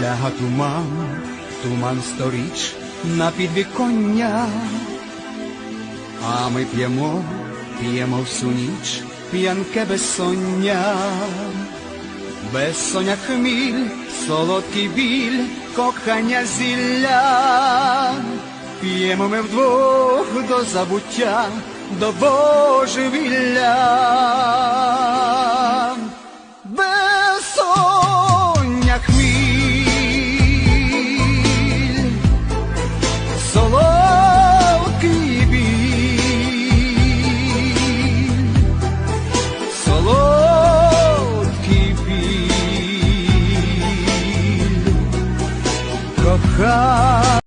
ляга туман, туман сторіч на підвіконня. А ми п'ємо, п'ємо всю ніч, п'янке безсоння. Безсоня хміль, солодкий біль, кохання зілля. П'ємо ми вдвох до забуття, до божевілля. 和